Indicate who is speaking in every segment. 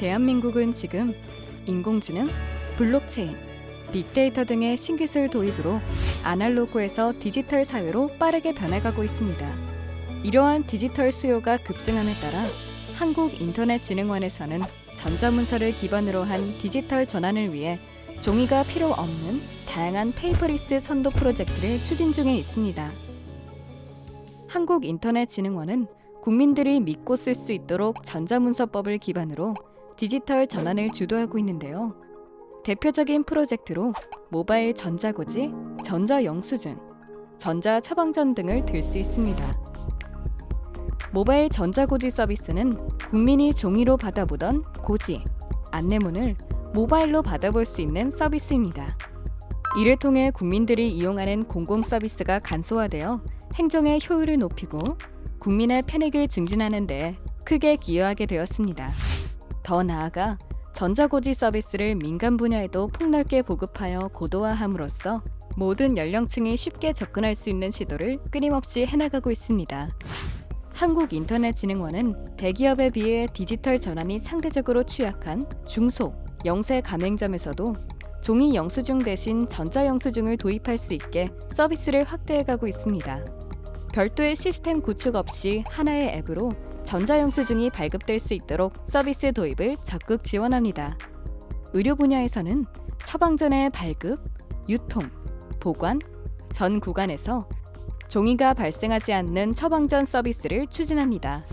Speaker 1: 대한민국은 지금 인공지능, 블록체인, 빅데이터 등의 신기술 도입으로 아날로그에서 디지털 사회로 빠르게 변해가고 있습니다. 이러한 디지털 수요가 급증함에 따라 한국인터넷진흥원에서는 전자문서를 기반으로 한 디지털 전환을 위해 종이가 필요 없는 다양한 페이퍼리스 선도 프로젝트를 추진 중에 있습니다. 한국인터넷진흥원은 국민들이 믿고 쓸 수 있도록 전자문서법을 기반으로 디지털 전환을 주도하고 있는데요. 대표적인 프로젝트로 모바일 전자고지, 전자영수증, 전자처방전 등을 들 수 있습니다. 모바일 전자고지 서비스는 국민이 종이로 받아보던 고지, 안내문을 모바일로 받아볼 수 있는 서비스입니다. 이를 통해 국민들이 이용하는 공공 서비스가 간소화되어 행정의 효율을 높이고 국민의 편익을 증진하는 데 크게 기여하게 되었습니다. 더 나아가 전자고지 서비스를 민간 분야에도 폭넓게 보급하여 고도화함으로써 모든 연령층이 쉽게 접근할 수 있는 시도를 끊임없이 해나가고 있습니다. 한국인터넷진흥원은 대기업에 비해 디지털 전환이 상대적으로 취약한 중소, 영세 가맹점에서도 종이 영수증 대신 전자 영수증을 도입할 수 있게 서비스를 확대해가고 있습니다. 별도의 시스템 구축 없이 하나의 앱으로 전자영수증이 발급될 수 있도록 서비스 도입을 적극 지원합니다. 의료 분야에서는 처방전의 발급, 유통, 보관, 전 구간에서 종이가 발생하지 않는 처방전 서비스를 추진합니다.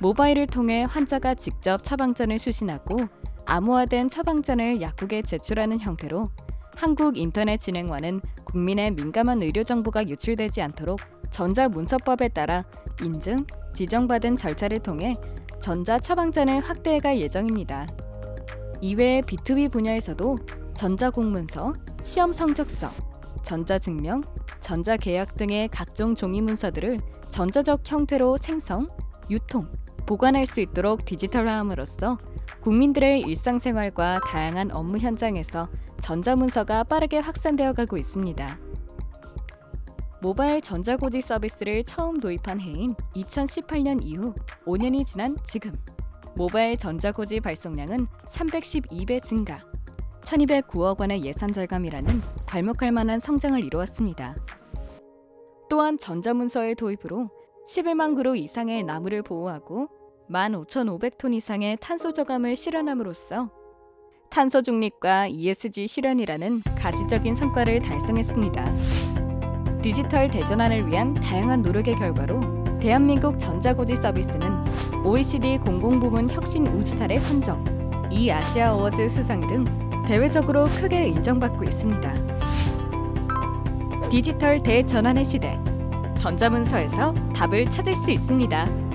Speaker 1: 모바일을 통해 환자가 직접 처방전을 수신하고 암호화된 처방전을 약국에 제출하는 형태로 한국인터넷진흥원은 국민의 민감한 의료 정보가 유출되지 않도록 전자문서법에 따라 인증, 지정받은 절차를 통해 전자 처방전을 확대해갈 예정입니다. 이외에 B2B 분야에서도 전자공문서, 시험 성적서, 전자증명, 전자계약 등의 각종 종이 문서들을 전자적 형태로 생성, 유통, 보관할 수 있도록 디지털화함으로써 국민들의 일상생활과 다양한 업무 현장에서 전자문서가 빠르게 확산되어 가고 있습니다. 모바일 전자고지 서비스를 처음 도입한 해인 2018년 이후 5년이 지난 지금 모바일 전자고지 발송량은 312배 증가, 1209억 원의 예산 절감이라는 괄목할 만한 성장을 이루었습니다. 또한 전자문서의 도입으로 11만 그루 이상의 나무를 보호하고 15,500톤 이상의 탄소 저감을 실현함으로써 탄소 중립과 ESG 실현이라는 가시적인 성과를 달성했습니다. 디지털 대전환을 위한 다양한 노력의 결과로 대한민국 전자고지 서비스는 OECD 공공부문 혁신 우수사례 선정, 이 아시아 어워즈 수상 등 대외적으로 크게 인정받고 있습니다. 디지털 대전환의 시대, 전자문서에서 답을 찾을 수 있습니다.